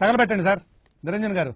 తగలబెట్టండి sir. Niranjan గారు.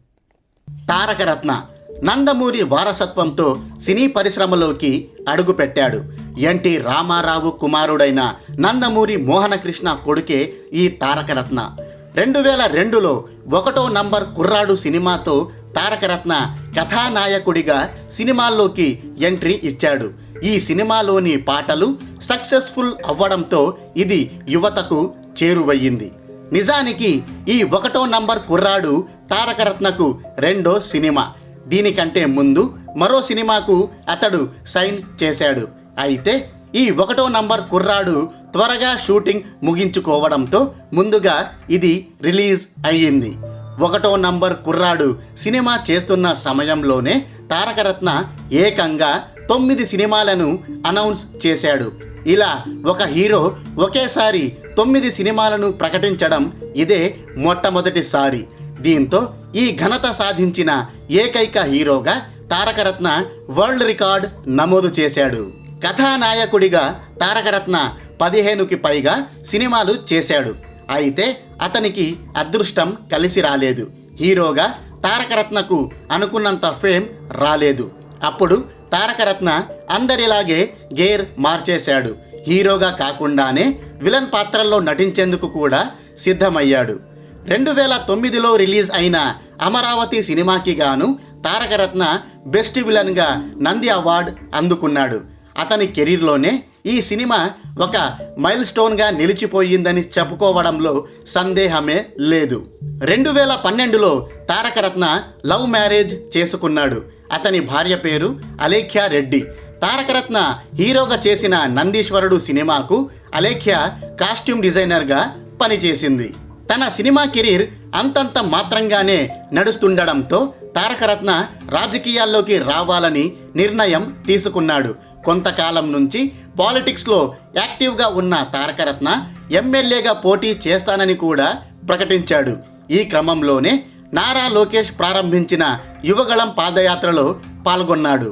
తారకరత్న నందమూరి వారసత్వంతో సినీ పరిశ్రమలోకి అడుగుపెట్టాడు. NT Ramarao కుమారుడైన నందమూరి మోహనకృష్ణ కొడుకే ఈ తారకరత్న. రెండు వేల రెండులో ఒకటో నంబర్ కుర్రాడు సినిమాతో తారకరత్న కథానాయకుడిగా సినిమాల్లోకి ఎంట్రీ ఇచ్చాడు. ఈ సినిమాలోని పాటలు సక్సెస్ఫుల్ అవ్వడంతో ఇది యువతకు చేరువయ్యింది. నిజానికి ఈ ఒకటో నంబర్ కుర్రాడు తారకరత్నకు రెండో సినిమా. దీనికంటే ముందు మరో సినిమాకు అతడు సైన్ చేశాడు. అయితే ఈ ఒకటో నంబర్ కుర్రాడు త్వరగా షూటింగ్ ముగించుకోవడంతో ముందుగా ఇది రిలీజ్ అయ్యింది. ఒకటో నంబర్ కుర్రాడు సినిమా చేస్తున్న సమయంలోనే తారకరత్న ఏకంగా తొమ్మిది సినిమాలను అనౌన్స్ చేశాడు. ఇలా ఒక హీరో ఒకేసారి తొమ్మిది సినిమాలను ప్రకటించడం ఇదే మొట్టమొదటిసారి. దీంతో ఈ ఘనత సాధించిన ఏకైక హీరోగా తారకరత్న వరల్డ్ రికార్డ్ నమోదు చేశాడు. కథానాయకుడిగా తారకరత్న పదిహేనుకి పైగా సినిమాలు చేశాడు. అయితే అతనికి అదృష్టం కలిసి రాలేదు. హీరోగా తారకరత్నకు అనుకున్నంత ఫేమ్ రాలేదు. అప్పుడు తారకరత్న అందరిలాగే గేర్ మార్చేశాడు. హీరోగా కాకుండానే విలన్ పాత్రల్లో నటించేందుకు కూడా సిద్ధమయ్యాడు. రెండు వేల తొమ్మిదిలో రిలీజ్ అయిన అమరావతి సినిమాకి గాను తారకరత్న బెస్ట్ విలన్గా నంది అవార్డ్ అందుకున్నాడు. అతని కెరీర్లోనే ఈ సినిమా ఒక మైల్ స్టోన్గా నిలిచిపోయిందని చెప్పుకోవడంలో సందేహమే లేదు. రెండు వేల పన్నెండులో తారకరత్న లవ్ మ్యారేజ్ చేసుకున్నాడు. అతని భార్య పేరు అలేఖ్య రెడ్డి. తారకరత్న హీరోగా చేసిన నందీశ్వరుడు సినిమాకు అలేఖ్య కాస్ట్యూమ్ డిజైనర్గా పనిచేసింది. తన సినిమా కెరీర్ అంతంత మాత్రంగానే నడుస్తుండడంతో తారకరత్న రాజకీయాల్లోకి రావాలని నిర్ణయం తీసుకున్నాడు. కొంతకాలం నుంచి పాలిటిక్స్లో యాక్టివ్గా ఉన్న తారకరత్న ఎమ్మెల్యేగా పోటీ చేస్తానని కూడా ప్రకటించాడు. ఈ క్రమంలోనే నారా లోకేష్ ప్రారంభించిన యువగళం పాదయాత్రలో పాల్గొన్నాడు.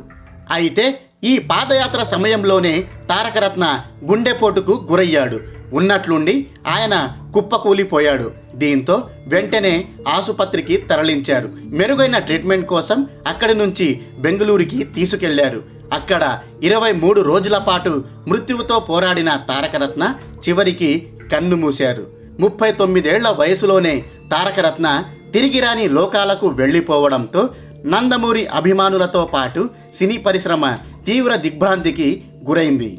అయితే ఈ పాదయాత్ర సమయంలోనే తారకరత్న గుండెపోటుకు గురయ్యాడు. ఉన్నట్లుండి ఆయన కుప్పకూలిపోయాడు. దీంతో వెంటనే ఆసుపత్రికి తరలించారు. మెరుగైన ట్రీట్మెంట్ కోసం అక్కడి నుంచి బెంగళూరుకి తీసుకెళ్ళారు. అక్కడ ఇరవై మూడు రోజుల పాటు మృత్యువుతో పోరాడిన తారకరత్న చివరికి కన్ను మూశారు. ముప్పై తొమ్మిదేళ్ళ వయసులోనే తారకరత్న తిరిగిరాని లోకాలకు వెళ్ళిపోవడంతో నందమూరి అభిమానులతో పాటు సినీ పరిశ్రమ తీవ్ర దిగ్భ్రాంతికి గురైంది.